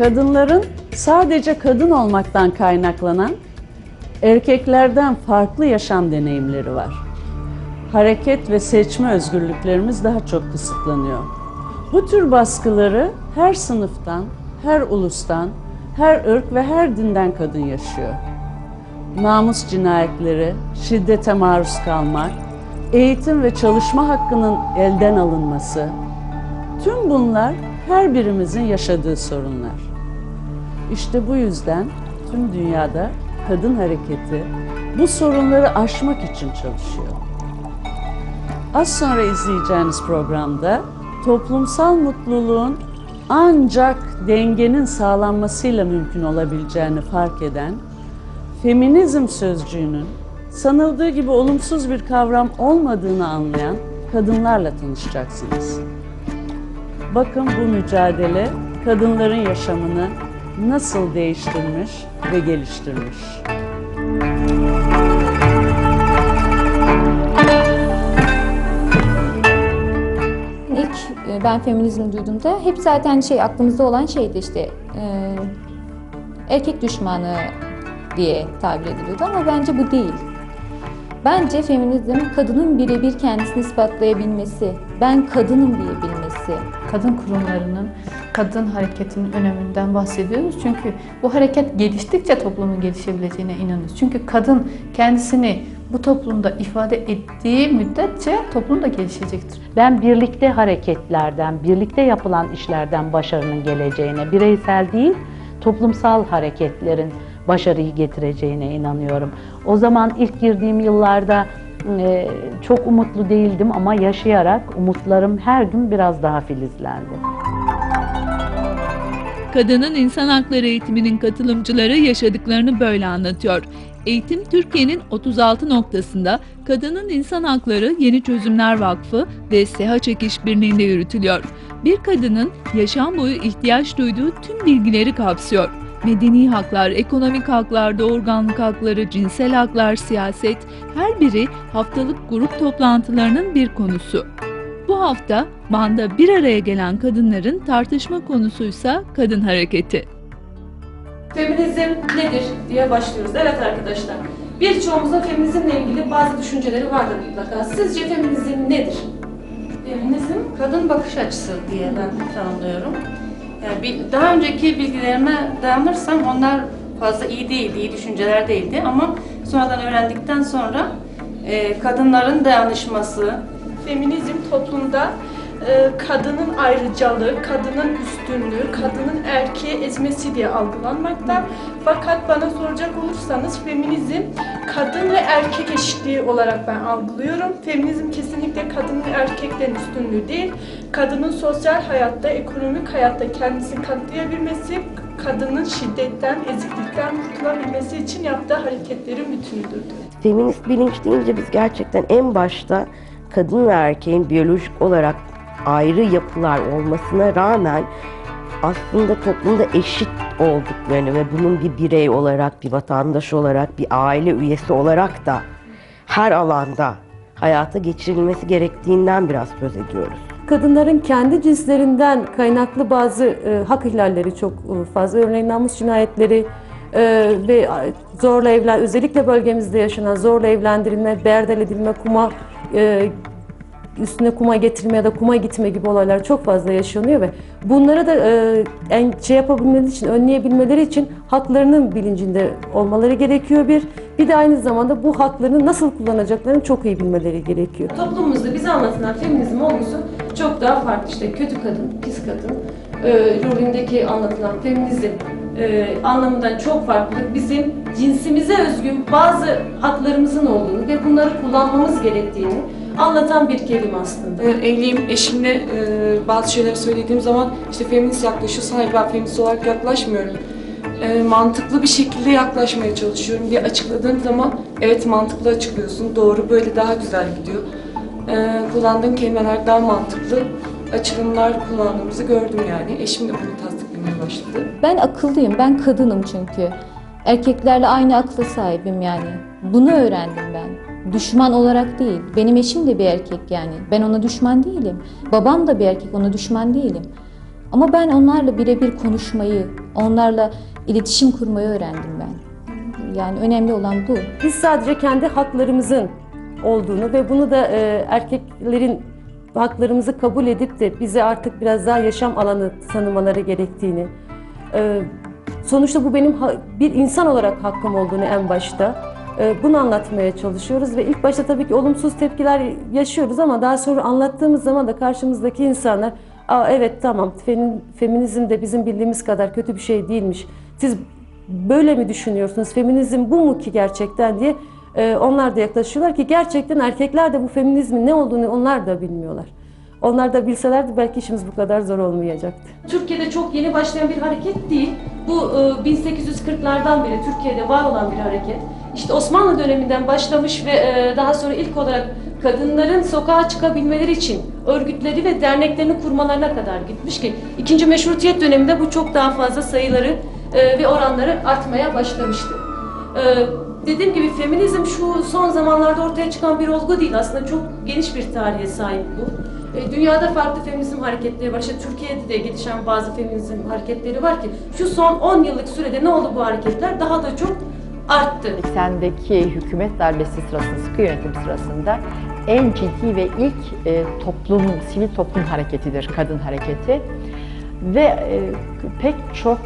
Kadınların sadece kadın olmaktan kaynaklanan erkeklerden farklı yaşam deneyimleri var. Hareket ve seçme özgürlüklerimiz daha çok kısıtlanıyor. Bu tür baskıları her sınıftan, her ulustan, her ırk ve her dinden kadın yaşıyor. Namus cinayetleri, şiddete maruz kalmak, eğitim ve çalışma hakkının elden alınması, tüm bunlar her birimizin yaşadığı sorunlar. İşte bu yüzden tüm dünyada kadın hareketi bu sorunları aşmak için çalışıyor. Az sonra izleyeceğiniz programda toplumsal mutluluğun ancak dengenin sağlanmasıyla mümkün olabileceğini fark eden, feminizm sözcüğünün sanıldığı gibi olumsuz bir kavram olmadığını anlayan kadınlarla tanışacaksınız. Bakın bu mücadele kadınların yaşamını nasıl değiştirmiş ve geliştirmiş. İlk e, ben feminizm duyduğumda hep zaten şey aklımızda olan şeydi işte e, erkek düşmanı diye tabir ediliyordu ama bence bu değil. Bence feminizm kadının birebir kendisini ispatlayabilmesi, ben kadınım diyebilmesi. Kadın kurumlarının, kadın hareketinin öneminden bahsediyoruz. Çünkü bu hareket geliştikçe toplumun gelişebileceğine inanıyoruz. Çünkü kadın kendisini bu toplumda ifade ettiği müddetçe toplum da gelişecektir. Ben birlikte hareketlerden, birlikte yapılan işlerden başarının geleceğine, bireysel değil, toplumsal hareketlerin başarıyı getireceğine inanıyorum. O zaman ilk girdiğim yıllarda e, çok umutlu değildim ama yaşayarak umutlarım her gün biraz daha filizlendi. Kadının insan hakları eğitiminin katılımcıları yaşadıklarını böyle anlatıyor. Eğitim Türkiye'nin 36 noktasında Kadının İnsan Hakları Yeni Çözümler Vakfı ve SEHA işbirliğinde yürütülüyor. Bir kadının yaşam boyu ihtiyaç duyduğu tüm bilgileri kapsıyor. Medeni haklar, ekonomik haklar, doğurganlık hakları, cinsel haklar, siyaset her biri haftalık grup toplantılarının bir konusu. Bu hafta Van'da bir araya gelen kadınların tartışma konusuysa kadın hareketi. Feminizm nedir diye başlıyoruz. Evet arkadaşlar. Birçoğumuzun feminizmle ilgili bazı düşünceleri vardır mutlaka. Sizce feminizm nedir? Feminizm kadın bakış açısı diye ben tanımlıyorum. Yani bir, daha önceki bilgilerime dayanırsam onlar fazla iyi değildi, iyi düşünceler değildi. Ama sonradan öğrendikten sonra e, kadınların dayanışması, Feminizm toplumda e, kadının ayrıcalığı, kadının üstünlüğü, kadının erkeği ezmesi diye algılanmakta. Fakat bana soracak olursanız feminizm kadın ve erkek eşitliği olarak ben algılıyorum. Feminizm kesinlikle kadının erkekten üstünlüğü değil, kadının sosyal hayatta, ekonomik hayatta kendisini kanıtlayabilmesi, kadının şiddetten, eziklikten kurtulabilmesi için yaptığı hareketlerin bütünüdür. Feminist bilinç deyince biz gerçekten en başta kadın ve erkeğin biyolojik olarak ayrı yapılar olmasına rağmen aslında toplumda eşit olduklarını ve bunun bir birey olarak, bir vatandaş olarak, bir aile üyesi olarak da her alanda hayata geçirilmesi gerektiğinden biraz söz ediyoruz. Kadınların kendi cinslerinden kaynaklı bazı e, hak ihlalleri çok e, fazla. Örneğin namus cinayetleri e, ve zorla evlen özellikle bölgemizde yaşanan zorla evlendirilme, berdel edilme, kuma e, üstüne kuma getirme ya da kuma gitme gibi olaylar çok fazla yaşanıyor ve bunlara da e, şey yapabilmeleri için, önleyebilmeleri için haklarının bilincinde olmaları gerekiyor bir. Bir de aynı zamanda bu haklarını nasıl kullanacaklarını çok iyi bilmeleri gerekiyor. Toplumumuzda bize anlatılan feminizm olgusu çok daha farklı. İşte kötü kadın, pis kadın e, rolündeki anlatılan feminizm e, anlamından çok farklı. Bizim cinsimize özgün bazı haklarımızın olduğunu ve bunları kullanmamız gerektiğini anlatan bir kelime aslında. Ee, Evliyim, eşimle e, bazı şeyleri söylediğim zaman işte feminist yaklaşıyorsun. Hayır ben feminist olarak yaklaşmıyorum. E, mantıklı bir şekilde yaklaşmaya çalışıyorum diye açıkladığın zaman evet mantıklı açıklıyorsun. Doğru böyle daha güzel gidiyor. E, kullandığın kelimeler daha mantıklı. Açılımlar kullandığımızı gördüm yani. Eşim de bunu tasdiklemeye başladı. Ben akıllıyım, ben kadınım çünkü. Erkeklerle aynı akla sahibim yani. Bunu öğrendim ben. Düşman olarak değil. Benim eşim de bir erkek yani. Ben ona düşman değilim. Babam da bir erkek, ona düşman değilim. Ama ben onlarla birebir konuşmayı, onlarla iletişim kurmayı öğrendim ben. Yani önemli olan bu. Biz sadece kendi haklarımızın olduğunu ve bunu da e, erkeklerin haklarımızı kabul edip de bize artık biraz daha yaşam alanı tanımaları gerektiğini, e, sonuçta bu benim bir insan olarak hakkım olduğunu en başta bunu anlatmaya çalışıyoruz ve ilk başta tabii ki olumsuz tepkiler yaşıyoruz ama daha sonra anlattığımız zaman da karşımızdaki insanlar Aa, evet tamam femin- feminizm de bizim bildiğimiz kadar kötü bir şey değilmiş. Siz böyle mi düşünüyorsunuz? Feminizm bu mu ki gerçekten diye e, onlar da yaklaşıyorlar ki gerçekten erkekler de bu feminizmin ne olduğunu onlar da bilmiyorlar. Onlar da bilselerdi belki işimiz bu kadar zor olmayacaktı. Türkiye'de çok yeni başlayan bir hareket değil. Bu e, 1840'lardan beri Türkiye'de var olan bir hareket. İşte Osmanlı döneminden başlamış ve e, daha sonra ilk olarak kadınların sokağa çıkabilmeleri için örgütleri ve derneklerini kurmalarına kadar gitmiş ki ikinci meşrutiyet döneminde bu çok daha fazla sayıları e, ve oranları artmaya başlamıştı. E, dediğim gibi feminizm şu son zamanlarda ortaya çıkan bir olgu değil. Aslında çok geniş bir tarihe sahip bu. Dünyada farklı feminizm hareketleri var. İşte Türkiye'de de gelişen bazı feminizm hareketleri var ki şu son 10 yıllık sürede ne oldu bu hareketler? Daha da çok arttı. 80'deki hükümet darbesi sırasında, sıkı yönetim sırasında en ciddi ve ilk e, toplum, sivil toplum hareketidir kadın hareketi. Ve e, pek çok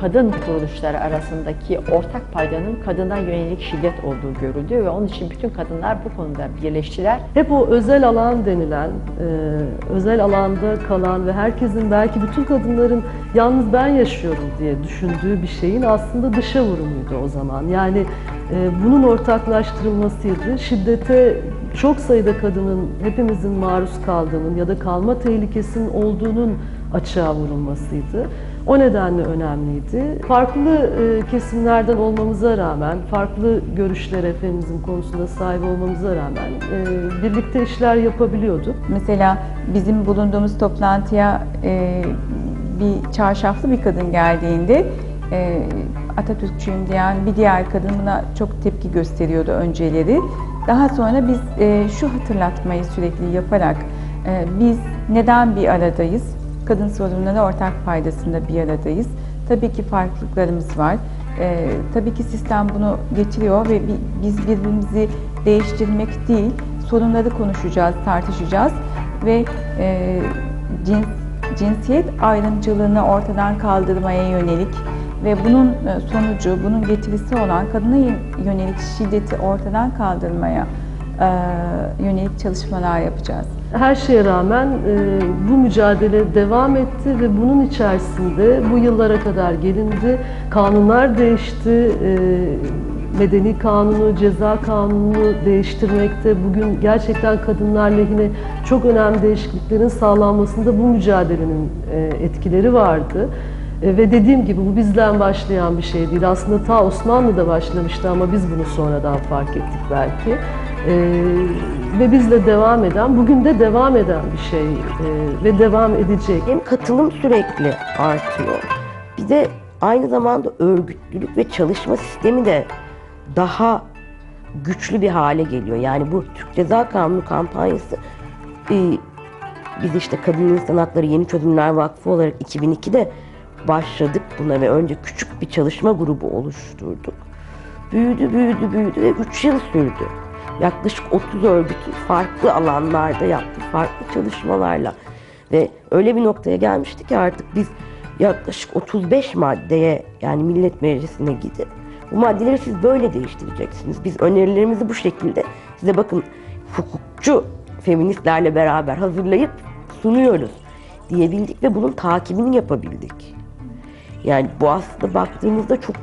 kadın kuruluşları arasındaki ortak paydanın kadına yönelik şiddet olduğu görüldü ve onun için bütün kadınlar bu konuda birleştiler. Hep o özel alan denilen, e, özel alanda kalan ve herkesin belki bütün kadınların yalnız ben yaşıyorum diye düşündüğü bir şeyin aslında dışa vurumuydu o zaman. Yani e, bunun ortaklaştırılmasıydı. Şiddete çok sayıda kadının hepimizin maruz kaldığının ya da kalma tehlikesinin olduğunun açığa vurulmasıydı. O nedenle önemliydi. Farklı e, kesimlerden olmamıza rağmen, farklı görüşlere feminizm konusunda sahip olmamıza rağmen e, birlikte işler yapabiliyorduk. Mesela bizim bulunduğumuz toplantıya e, bir çarşaflı bir kadın geldiğinde Atatürkçüyüm diyen bir diğer kadın buna çok tepki gösteriyordu önceleri. Daha sonra biz şu hatırlatmayı sürekli yaparak biz neden bir aradayız? Kadın sorunları ortak paydasında bir aradayız. Tabii ki farklılıklarımız var. E, tabii ki sistem bunu getiriyor ve bi- biz birbirimizi değiştirmek değil, sorunları konuşacağız, tartışacağız ve e, cins, cinsiyet ayrımcılığını ortadan kaldırmaya yönelik ve bunun e, sonucu, bunun getirisi olan kadına yönelik şiddeti ortadan kaldırmaya yönelik çalışmalar yapacağız. Her şeye rağmen e, bu mücadele devam etti ve bunun içerisinde bu yıllara kadar gelindi. Kanunlar değişti. E, medeni kanunu, ceza kanunu değiştirmekte bugün gerçekten kadınlar lehine çok önemli değişikliklerin sağlanmasında bu mücadelenin e, etkileri vardı. E, Ve dediğim gibi bu bizden başlayan bir şey değil. Aslında ta Osmanlı'da başlamıştı ama biz bunu sonradan fark ettik belki. E, ve bizle devam eden, bugün de devam eden bir şey e, ve devam edecek. Hem katılım sürekli artıyor. Bir de aynı zamanda örgütlülük ve çalışma sistemi de daha güçlü bir hale geliyor. Yani bu Türk Ceza Kanunu kampanyası e, biz işte Kadın İnsan Hakları Yeni Çözümler Vakfı olarak 2002'de başladık buna ve önce küçük bir çalışma grubu oluşturduk. Büyüdü, büyüdü, büyüdü ve 3 yıl sürdü. Yaklaşık 30 örgütün farklı alanlarda yaptığı farklı çalışmalarla ve öyle bir noktaya gelmiştik ki artık biz yaklaşık 35 maddeye yani Millet Meclisi'ne gidip bu maddeleri siz böyle değiştireceksiniz. Biz önerilerimizi bu şekilde size bakın hukukçu feministlerle beraber hazırlayıp sunuyoruz diyebildik ve bunun takibini yapabildik. Yani bu aslında baktığımızda çok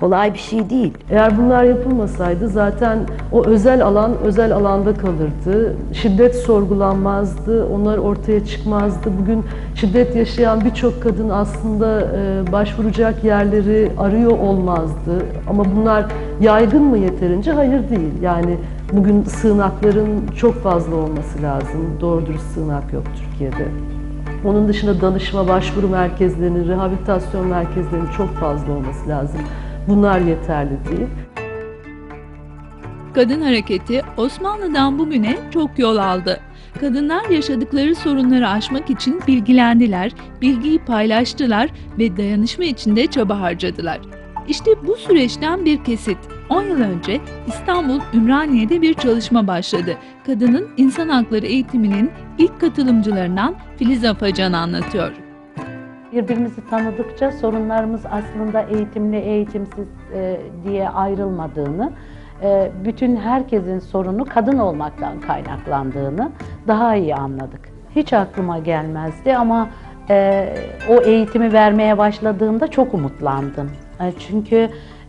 kolay bir şey değil. Eğer bunlar yapılmasaydı zaten o özel alan özel alanda kalırdı. Şiddet sorgulanmazdı, onlar ortaya çıkmazdı. Bugün şiddet yaşayan birçok kadın aslında e, başvuracak yerleri arıyor olmazdı. Ama bunlar yaygın mı yeterince? Hayır değil. Yani bugün sığınakların çok fazla olması lazım. Doğru dürüst sığınak yok Türkiye'de. Onun dışında danışma, başvuru merkezlerinin, rehabilitasyon merkezlerinin çok fazla olması lazım. Bunlar yeterli değil. Kadın hareketi Osmanlı'dan bugüne çok yol aldı. Kadınlar yaşadıkları sorunları aşmak için bilgilendiler, bilgiyi paylaştılar ve dayanışma içinde çaba harcadılar. İşte bu süreçten bir kesit. 10 yıl önce İstanbul Ümraniye'de bir çalışma başladı. Kadının insan hakları eğitiminin ilk katılımcılarından Filiz Afacan anlatıyor. Birbirimizi tanıdıkça sorunlarımız aslında eğitimli, eğitimsiz e, diye ayrılmadığını, e, bütün herkesin sorunu kadın olmaktan kaynaklandığını daha iyi anladık. Hiç aklıma gelmezdi ama e, o eğitimi vermeye başladığımda çok umutlandım. E, çünkü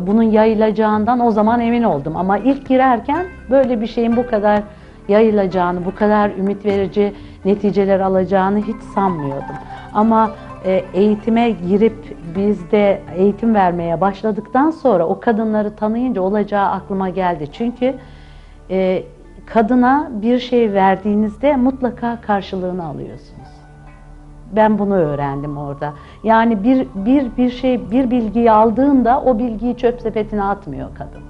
bunun yayılacağından o zaman emin oldum. Ama ilk girerken böyle bir şeyin bu kadar yayılacağını, bu kadar ümit verici neticeler alacağını hiç sanmıyordum. Ama eğitime girip biz de eğitim vermeye başladıktan sonra o kadınları tanıyınca olacağı aklıma geldi. Çünkü e, kadına bir şey verdiğinizde mutlaka karşılığını alıyorsunuz. Ben bunu öğrendim orada. Yani bir bir bir şey bir bilgiyi aldığında o bilgiyi çöp sepetine atmıyor kadın.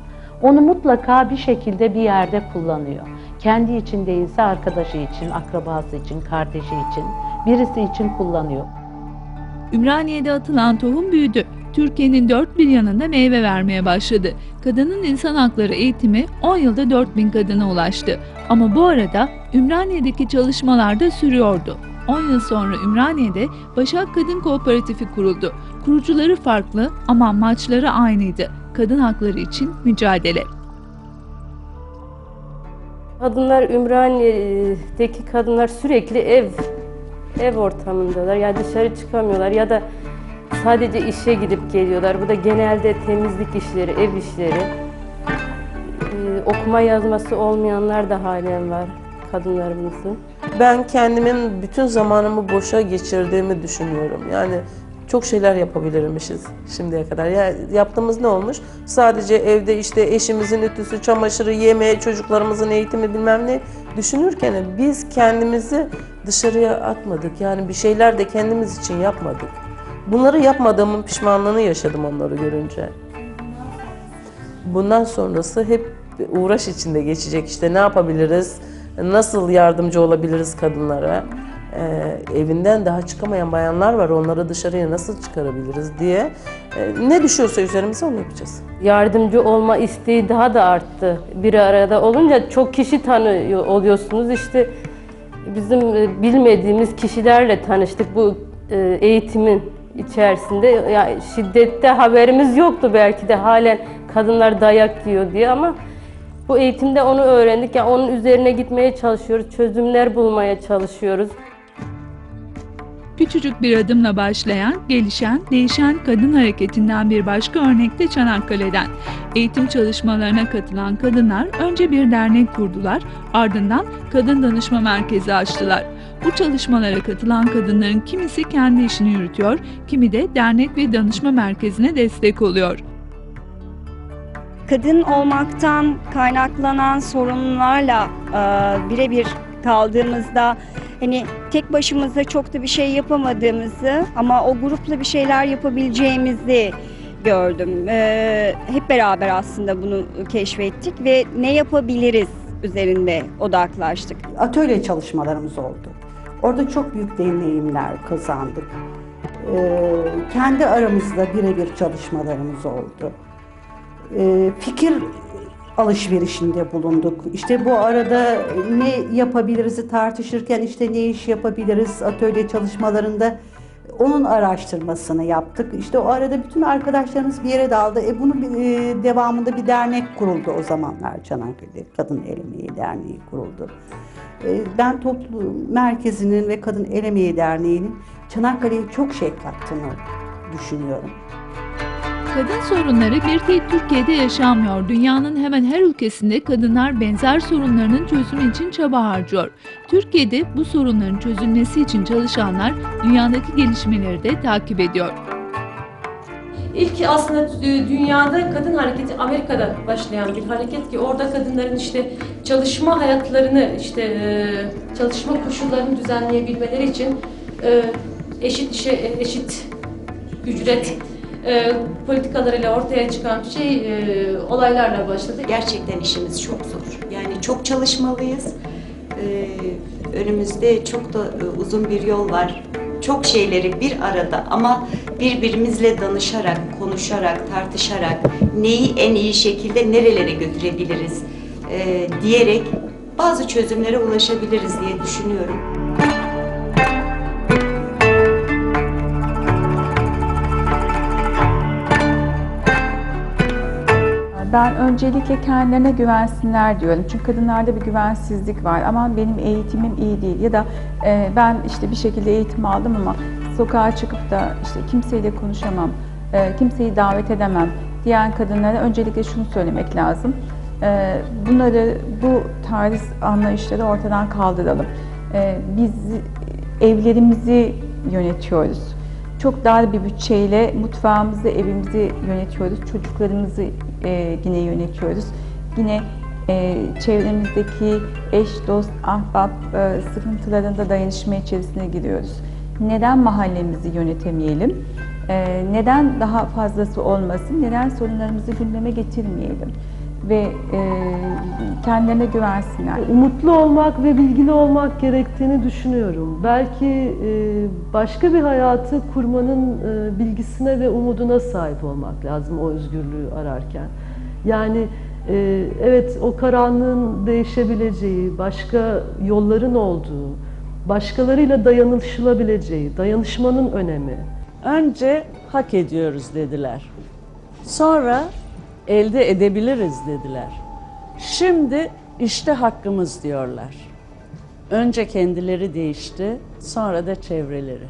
Onu mutlaka bir şekilde bir yerde kullanıyor. Kendi için değilse arkadaşı için, akrabası için, kardeşi için, birisi için kullanıyor. Ümraniye'de atılan tohum büyüdü. Türkiye'nin dört bir yanında meyve vermeye başladı. Kadının insan hakları eğitimi 10 yılda 4000 kadına ulaştı. Ama bu arada Ümraniye'deki çalışmalar da sürüyordu. 10 yıl sonra Ümraniye'de Başak Kadın Kooperatifi kuruldu. Kurucuları farklı ama amaçları aynıydı. Kadın hakları için mücadele. Kadınlar Ümraniye'deki kadınlar sürekli ev ev ortamındalar. Yani dışarı çıkamıyorlar ya da sadece işe gidip geliyorlar. Bu da genelde temizlik işleri, ev işleri. Ee, okuma yazması olmayanlar da halen var kadınlarımızın. Ben kendimin bütün zamanımı boşa geçirdiğimi düşünüyorum. Yani çok şeyler yapabilirmişiz şimdiye kadar. Ya yaptığımız ne olmuş? Sadece evde işte eşimizin ütüsü, çamaşırı, yemeği, çocuklarımızın eğitimi bilmem ne düşünürken biz kendimizi dışarıya atmadık. Yani bir şeyler de kendimiz için yapmadık. Bunları yapmadığımın pişmanlığını yaşadım onları görünce. Bundan sonrası hep uğraş içinde geçecek. İşte ne yapabiliriz? Nasıl yardımcı olabiliriz kadınlara? Ee, evinden daha çıkamayan bayanlar var. Onları dışarıya nasıl çıkarabiliriz diye. Ee, ne düşüyorsa üzerimize onu yapacağız. Yardımcı olma isteği daha da arttı. Bir arada olunca çok kişi tanıyor oluyorsunuz. İşte bizim e, bilmediğimiz kişilerle tanıştık bu e, eğitimin içerisinde. Yani şiddette haberimiz yoktu belki de halen kadınlar dayak yiyor diye ama bu eğitimde onu öğrendik. Yani onun üzerine gitmeye çalışıyoruz, çözümler bulmaya çalışıyoruz. Küçücük bir adımla başlayan, gelişen, değişen kadın hareketinden bir başka örnek de Çanakkale'den. Eğitim çalışmalarına katılan kadınlar önce bir dernek kurdular, ardından kadın danışma merkezi açtılar. Bu çalışmalara katılan kadınların kimisi kendi işini yürütüyor, kimi de dernek ve danışma merkezine destek oluyor. kadın olmaktan kaynaklanan sorunlarla e, birebir kaldığımızda hani tek başımıza çok da bir şey yapamadığımızı ama o grupla bir şeyler yapabileceğimizi gördüm. E, hep beraber aslında bunu keşfettik ve ne yapabiliriz üzerinde odaklaştık. atölye çalışmalarımız oldu. Orada çok büyük deneyimler kazandık. Ee, kendi aramızda birebir çalışmalarımız oldu. Ee, fikir alışverişinde bulunduk. İşte bu arada ne yapabiliriz tartışırken işte ne iş yapabiliriz atölye çalışmalarında onun araştırmasını yaptık. İşte o arada bütün arkadaşlarımız bir yere daldı. E bunun e, devamında bir dernek kuruldu o zamanlar Çanakkale Kadın El Derneği kuruldu. E, Ben toplu merkezinin ve Kadın El Derneği'nin Çanakkale'ye çok şey kattığını düşünüyorum. Kadın sorunları bir tek Türkiye'de yaşanmıyor. Dünyanın hemen her ülkesinde kadınlar benzer sorunlarının çözümü için çaba harcıyor. Türkiye'de bu sorunların çözülmesi için çalışanlar dünyadaki gelişmeleri de takip ediyor. İlk aslında dünyada kadın hareketi Amerika'da başlayan bir hareket ki orada kadınların işte çalışma hayatlarını işte e, çalışma koşullarını düzenleyebilmeleri için e, eşit işe eşit ücret e, politikalarıyla ortaya çıkan şey e, olaylarla başladı. Gerçekten işimiz çok zor. Yani çok çalışmalıyız. Ee, önümüzde çok da e, uzun bir yol var. Çok şeyleri bir arada ama birbirimizle danışarak, konuşarak, tartışarak neyi en iyi şekilde nerelere götürebiliriz e, diyerek bazı çözümlere ulaşabiliriz diye düşünüyorum. Ben öncelikle kendilerine güvensinler diyorum. Çünkü kadınlarda bir güvensizlik var. Aman benim eğitimim iyi değil ya da e, ben işte bir şekilde eğitim aldım ama sokağa çıkıp da işte kimseyle konuşamam, e, kimseyi davet edemem diyen kadınlara öncelikle şunu söylemek lazım. E, bunları, bu tarz anlayışları ortadan kaldıralım. E, biz evlerimizi yönetiyoruz. Çok dar bir bütçeyle mutfağımızı, evimizi yönetiyoruz. Çocuklarımızı e, yine yönetiyoruz. Yine e, çevremizdeki eş, dost, ahbap e, sıkıntılarında dayanışma içerisine giriyoruz. Neden mahallemizi yönetemeyelim? E, neden daha fazlası olmasın? Neden sorunlarımızı gündeme getirmeyelim? Ve e, kendilerine güvensinler. Umutlu olmak ve bilgili olmak gerektiğini düşünüyorum. Belki e, başka bir hayatı kurmanın e, bilgisine ve umuduna sahip olmak lazım o özgürlüğü ararken. Yani e, evet o karanlığın değişebileceği, başka yolların olduğu, başkalarıyla dayanışılabileceği, dayanışmanın önemi. Önce hak ediyoruz dediler. Sonra elde edebiliriz dediler. Şimdi işte hakkımız diyorlar. Önce kendileri değişti, sonra da çevreleri.